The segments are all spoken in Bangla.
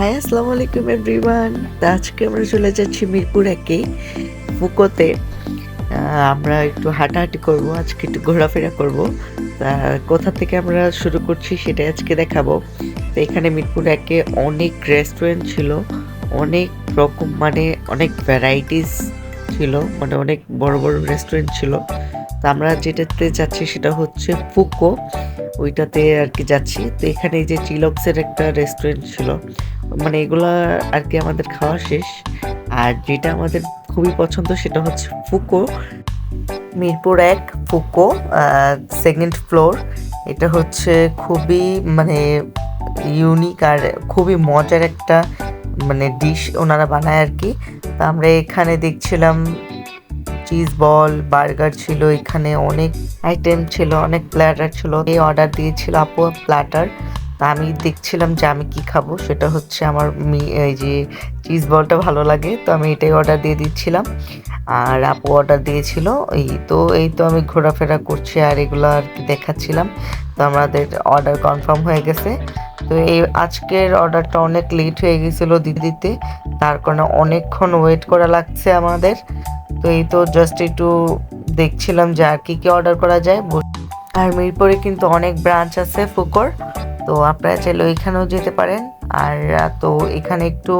হাই আসসালামু আলাইকুম এভরিওয়ান আজকে আমরা চলে যাচ্ছি মিরপুর একে, ফুকোতে। আমরা একটু হাঁটাহাঁটি করব, আজকে একটু ঘোরাফেরা করব। তা কোথা থেকে আমরা শুরু করছি সেটা আজকে দেখাবো। তো এখানে মিরপুর একে অনেক রেস্টুরেন্ট ছিল, অনেক রকম মানে অনেক ভ্যারাইটিস ছিল মানে অনেক বড় বড় রেস্টুরেন্ট ছিল। তো আমরা যেটাতে যাচ্ছি সেটা হচ্ছে ফুকো। ওইটাতে আর কি যাচ্ছি। তো এখানে যে চিলক্সের একটা রেস্টুরেন্ট ছিল। মানে এগুলা আর কি আমাদের খাওয়া শেষ। আর যেটা আমাদের খুবই পছন্দ সেটা হচ্ছে ফুকো। মিরপুর এক ফুকো সেকেন্ড ফ্লোর এটা হচ্ছে খুবই মানে ইউনিক আর খুবই মজার একটা মানে ডিশ ওনারা বানায় আর কি। তা আমরা এখানে দেখছিলাম চিজ বল বার্গার ছিল, এখানে অনেক আইটেম ছিল, অনেক প্ল্যাটার ছিল। এই অর্ডার দিয়েছিল আপু প্ল্যাটার তা আমি দেখছিলাম যে আমি কি খাব, সেটা হচ্ছে আমার এই যে চিজ বলটা ভালো লাগে, তো আমি এটাই অর্ডার দিয়ে দিচ্ছিলাম। আর আপু অর্ডার দিয়েছিল, এই তো এই তো আমি ঘোরাফেরা করছি আর এগুলো আর কি দেখাচ্ছিলাম। তো আমাদের অর্ডার কনফার্ম হয়ে গেছে। তো এই আজকের অর্ডারটা অনেক লেট হয়ে গেছিল দিতে দিতে তার কারণে অনেকক্ষণ ওয়েট করা লাগছে আমাদের। তো এই তো জাস্ট একটু দেখছিলাম যে আর কী কী অর্ডার করা যায়। আর মিরপুরে কিন্তু অনেক ব্রাঞ্চ আছে ফুকর, তো আপনারা চাইলে ওইখানেও যেতে পারেন। আর, তো এখানে একটু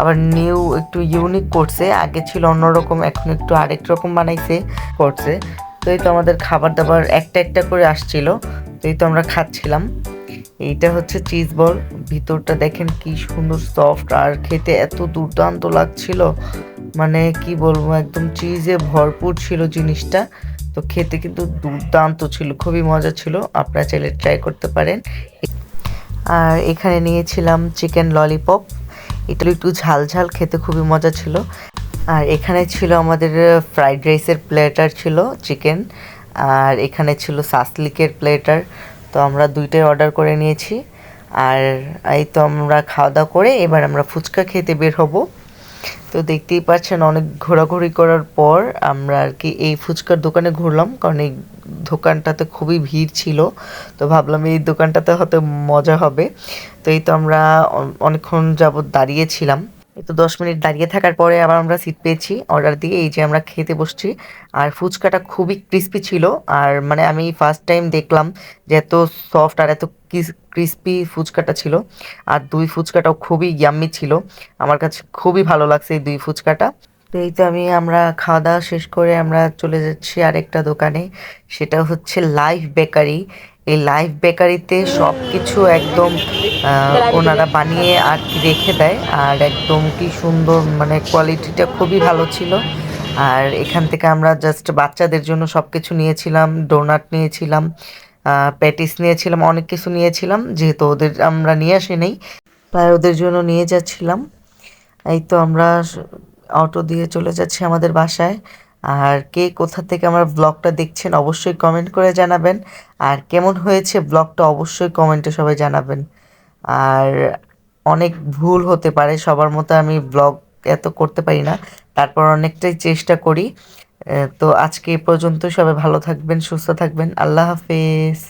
আবার নিউ একটু ইউনিক করছে, আগে ছিল অন্যরকম, এখন একটু আরেক রকম বানাইছে, করছে। তো এই তো আমাদের খাবার দাবার একটা একটা করে আসছিল, তো এই তো আমরা খাচ্ছিলাম। এইটা হচ্ছে চিজ বল ভিতরটা দেখেন কি সুন্দর সফট আর খেতে এত দুর্দান্ত লাগছিল। মানে কি বলব, একদম চিজে ভরপুর ছিল জিনিসটা। তো খেতে কিন্তু দুর্দান্ত ছিল, খুবই মজা ছিল। আপনারা চাইলে ট্রাই করতে পারেন। আর এখানে নিয়েছিলাম চিকেন ললিপপ এটা একটু ঝাল ঝাল, খেতে খুবই মজা ছিল। আর এখানে ছিল আমাদের ফ্রাইড রাইসের প্লেটার ছিল চিকেন আর এখানে ছিল সাসলিকের প্লেটার তো আমরা দুইটাই অর্ডার করে নিয়েছি। আর এই তো আমরা খাওয়া দাওয়া করে এবার আমরা ফুচকা খেতে বের হব। তো দেখতেই পাচ্ছেন অনেক ঘোরাঘুরি করার পর আমরা আর কি এই ফুচকার দোকানে ঘুরলাম, কারণ এই দোকানটাতে খুবই ভিড় ছিল। তো ভাবলাম এই দোকানটাতে হয়তো মজা হবে। তো এই তো আমরা অনেকক্ষণ যাবত দাঁড়িয়েছিলাম তো দশ মিনিট দাঁড়িয়ে থাকার পরে আবার আমরা সিট পেয়েছি। অর্ডার দিয়ে এই যে আমরা খেতে বসছি। আর ফুচকাটা খুবই ক্রিস্পি ছিল। আর মানে আমি ফার্স্ট টাইম দেখলাম যে এত সফট আর এত ক্রিস্পি ফুচকাটা ছিল। আর দুই ফুচকাটাও খুবই ইয়াম্মি ছিল। আমার কাছে খুবই ভালো লাগছে এই দুই ফুচকাটা। তো এই তো আমি আমরা খাওয়া দাওয়া শেষ করে আমরা চলে যাচ্ছি আরেকটা দোকানে। সেটা হচ্ছে লাইভ বেকারি এই লাইভ বেকারিতে সব কিছু একদম ওনারা বানিয়ে আর কি রেখে দেয়। আর একদম কি সুন্দর মানে কোয়ালিটিটা খুবই ভালো ছিল। আর এখান থেকে আমরা জাস্ট বাচ্চাদের জন্য সব কিছু নিয়েছিলাম ডোনাট নিয়েছিলাম প্যাটিস নিয়েছিলাম, অনেক কিছু নিয়েছিলাম। যেহেতু ওদের আমরা নিয়ে আসি নেই, তাই ওদের জন্য নিয়ে যাচ্ছিলাম। এই তো আমরা অটো দিয়ে চলে যাচ্ছি আমাদের বাসায়। আর কে কোথা থেকে আমার ব্লগটা দেখছেন অবশ্যই কমেন্ট করে জানাবেন। আর কেমন হয়েছে ব্লগটা অবশ্যই কমেন্টে সবাই জানাবেন। আর অনেক ভুল হতে পারে, সবার মতো আমি ব্লগ এত করতে পারি না, তারপর অনেকটাই চেষ্টা করি। তো আজকে এ পর্যন্ত সবাই ভালো থাকবেন, সুস্থ থাকবেন, আল্লাহ হাফেজ।